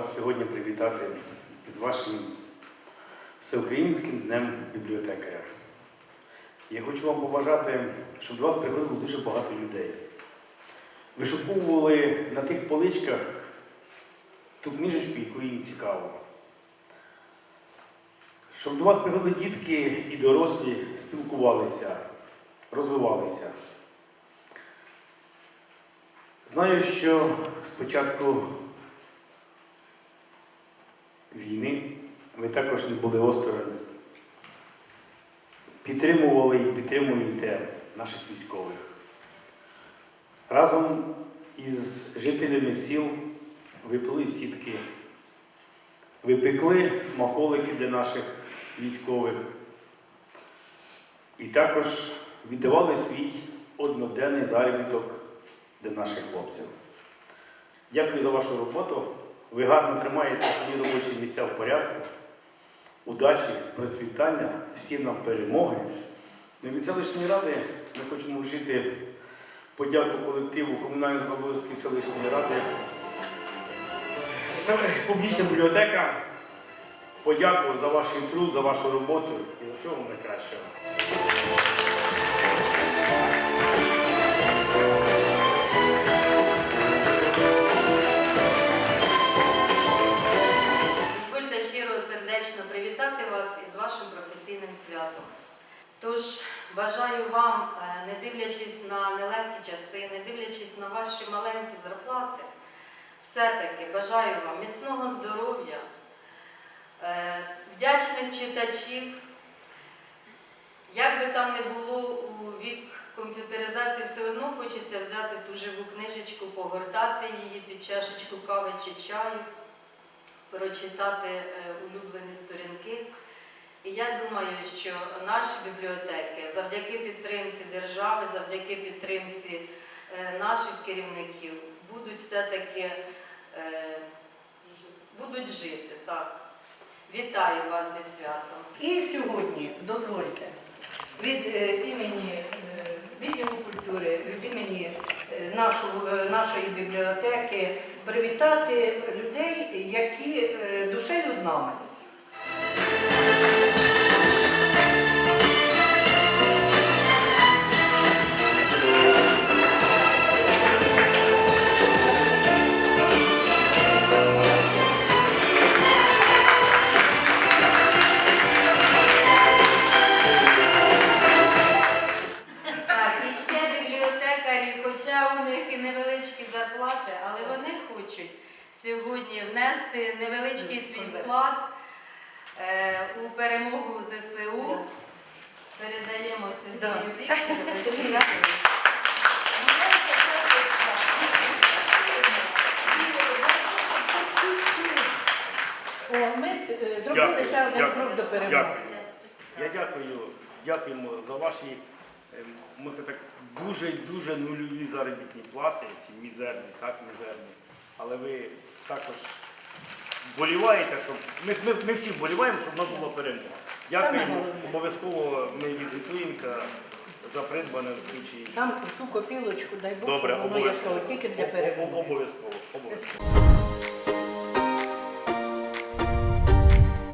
вас сьогодні привітати з вашим всеукраїнським днем бібліотекаря. Я хочу вам побажати, щоб до вас приходило дуже багато людей. Вишуковували на тих поличках ту книжечку, яку їм цікаво. Щоб до вас приходили дітки і дорослі, спілкувалися, розвивалися. Знаю, що спочатку війни ви також були осторонь. Підтримували і підтримуєте наших військових. Разом із жителями сіл виплили сітки, випекли смаколики для наших військових і також віддавали свій одноденний заробіток для наших хлопців. Дякую за вашу роботу. Ви гарно тримаєте свої робочі місця в порядку. Удачі, процвітання, всім нам перемоги. Ми від селищної ради ми хочемо вжити подяку колективу комунально-збавловської селищної ради. Публічна бібліотека. Подякую за ваш труд, за вашу роботу і за всього найкращого. Професійним святом. Тож бажаю вам, е, не дивлячись на нелегкі часи, не дивлячись на ваші маленькі зарплати, все-таки бажаю вам міцного здоров'я, е, вдячних читачів. Як би там не було у вік комп'ютеризації, все одно хочеться взяти ту живу книжечку, погортати її під чашечку кави чи чаю прочитати е, улюблені сторінки. І я думаю, що наші бібліотеки завдяки підтримці держави, завдяки підтримці е, наших керівників будуть все-таки е, будуть жити. Так. Вітаю вас зі святом. І сьогодні дозвольте від е, імені відділу культури, від імені нашої бібліотеки привітати людей, які душею з нами. Бібліотекарі, хоча у них і невеличкі зарплати, але вони хочуть сьогодні внести невеличкий свій вклад е, у перемогу ЗСУ. Передаємо Сергію Вікторовичу. О, ми е, зробили ще один крок до перемоги. Дякую. Я дякую, дякуємо за ваші, можна так, дуже дуже нульові заробітні плати, чи мізерні, так, мізерні. Але ви також вболіваєте, щоб ми, ми, ми всі вболіваємо, щоб в нас була перемога. Дякуємо. Обов'язково ми відзвітуємося за придбане включення. Там ту копілочку, дай Бог, Добре, щоб воно обов'язково. тільки для перемоги. Обов'язково. обов'язково.